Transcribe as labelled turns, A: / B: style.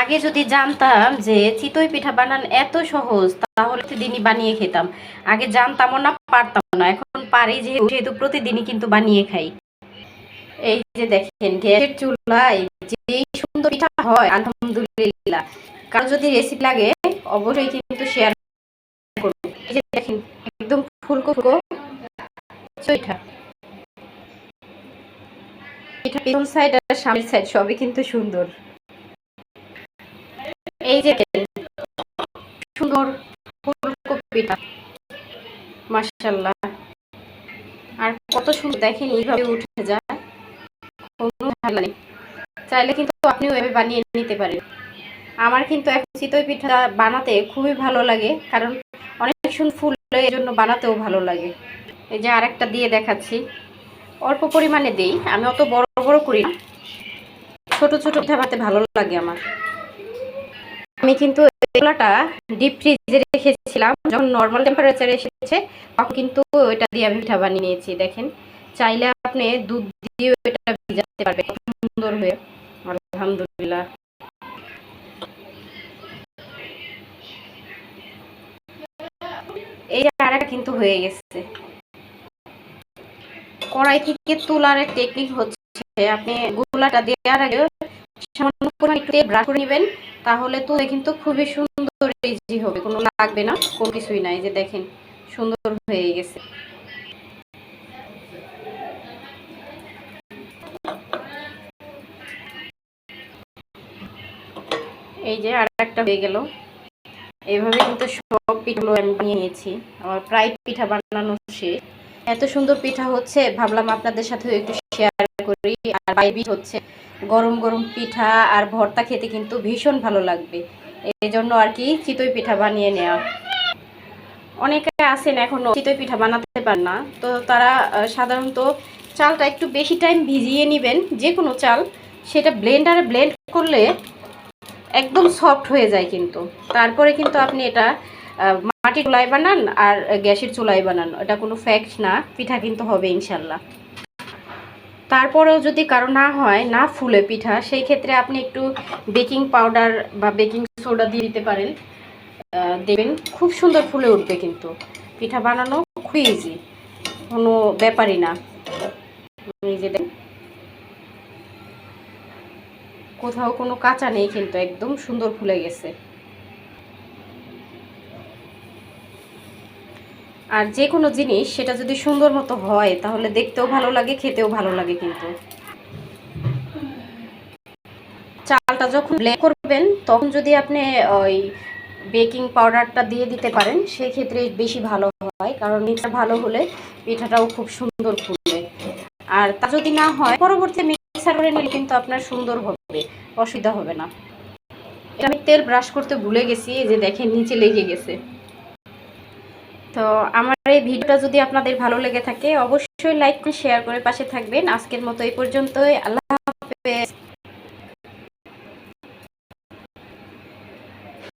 A: আগে যদি জানতাম যে চিতই পিঠা বানান এত সহজ, তাহলে প্রতিদিনই বানিয়ে খেতাম। আগে জানতামও না পারতাম না। এখন পারি যেহেতু, সেহেতু প্রতিদিনই কিন্তু বানিয়ে খাই। এই যে দেখেন, গ্যাসের চুলায় যে সুন্দর পিঠা হয়, আলহামদুলিল্লাহ। কারও যদি রেসিপি লাগে, অবশ্যই কিন্তু শেয়ার করুন। এই যে দেখেন, একদম ফুলকো ফুলকো পিঠা। পিঠা পিছন সাইড আর সামনের সাইড সবই কিন্তু সুন্দর। এই যে সুন্দর ফুলকো পিঠা মাশাল্লাহ আর কত সুন্দর দেখেন এইভাবে উঠে যায়। কোনো ঝামেলা নেই। চাইলে কিন্তু আপনিও এভাবে বানিয়ে নিতে পারেন। আমার কিন্তু এখন চিতই পিঠা বানাতে খুবই ভালো লাগে, কারণ অনেক সুন্দর ফুল এই জন্য বানাতেও ভালো লাগে। এই যে আরেকটা দিয়ে দেখাচ্ছি। অল্প পরিমাণে দেই। আমি অত বড় বড় করি না। ছোট ছোট পিঠা ভালো লাগে আমার। আমি কিন্তু এগুলাটা ডিপ ফ্রিজে রেখেছিলাম। যখন নর্মাল টেম্পারেচারে এসেছে, তখন কিন্তু ওইটা দিয়ে আমি পিঠা বানিয়ে নিয়েছি, দেখেন। চাইলে আপনি দুধ দিয়েও এটা ভিজাতে পারবেন সুন্দর হয়ে। আলহামদুলিল্লাহ। এই আরেকটা কিন্তু হয়ে গেছে। কড়াই থেকে তোলার টেকনিক হচ্ছে, আপনি গোলাটা দেওয়ার আগে সামান্য পরিমাণ ব্রাশ করে নেবেন। তাহলে তুলে কিন্তু খুবই সুন্দর ইজি হবে, কোনো লাগবে না, কোনো কিছুই নাই যে দেখেন, সুন্দর হয়ে গেছে। এই যে আর একটা হয়ে গেল। এইভাবে কিন্তু সব পিঠাগুলো আমি নিয়ে নিয়েছি, আমার প্রায় পিঠা বানানো শেষ। এত সুন্দর পিঠা হচ্ছে, ভাবলাম আপনাদের সাথেও একটু শেয়ার করি, আর বাইবি হচ্ছে। গরম গরম পিঠা আর ভর্তা খেতে কিন্তু ভীষণ ভালো লাগবে। এই জন্য আর কি চিতই পিঠা বানিয়ে নেওয়া। অনেকে আছেন এখনও চিতই পিঠা বানাতে পারেন না। তো তারা সাধারণত চালটা একটু বেশি টাইম ভিজিয়ে নেবেন যে কোনো চাল। সেটা ব্লেন্ডারে ব্লেন্ড করলে একদম সফট হয়ে যায় কিন্তু। তারপরে কিন্তু আপনি এটা মাটির চুলায় বানান আর গ্যাসের চুলায় বানান। এটা কোনো ফ্যাক্ট না। পিঠা কিন্তু হবে ইনশাল্লাহ। তারপরেও যদি কারও না হয়, না ফুলে পিঠা, সেই ক্ষেত্রে আপনি একটু বেকিং পাউডার বা বেকিং সোডা দিয়ে দিতে পারেন। দেবেন, খুব সুন্দর ফুলে উঠবে কিন্তু। পিঠা বানানো খুবই ইজি কোনো ব্যাপারই না। নিজে দেন কোথাও কোনো কাঁচা নেই কিন্তু, একদম সুন্দর ফুলে গেছে। আর যে কোনো জিনিস সেটা যদি সুন্দর মতো হয়, তাহলে দেখতেও ভালো লাগে, খেতেও ভালো লাগে কিন্তু। চালটা যখন ব্লেন্ড করবেন, তখন যদি আপনি ওই বেকিং পাউডারটা দিয়ে দিতে পারেন, সেক্ষেত্রে বেশি ভালো হয়, কারণ এটা ভালো হলে পিঠাটাও খুব সুন্দর ফুলবে আর তা যদি না হয়, পরবর্তী মিক্সার করে নিলে কিন্তু আপনার সুন্দর হবে, অসুবিধা হবে না। এটা আমি তেল ব্রাশ করতে ভুলে গেছি যে দেখেন, নিচে লেগে গেছে। তো আমার এই ভিডিওটা যদি আপনাদের ভালো লেগে থাকে, অবশ্যই লাইক শেয়ার করে পাশে থাকবেন। আজকের মতো এই পর্যন্তই। আল্লাহ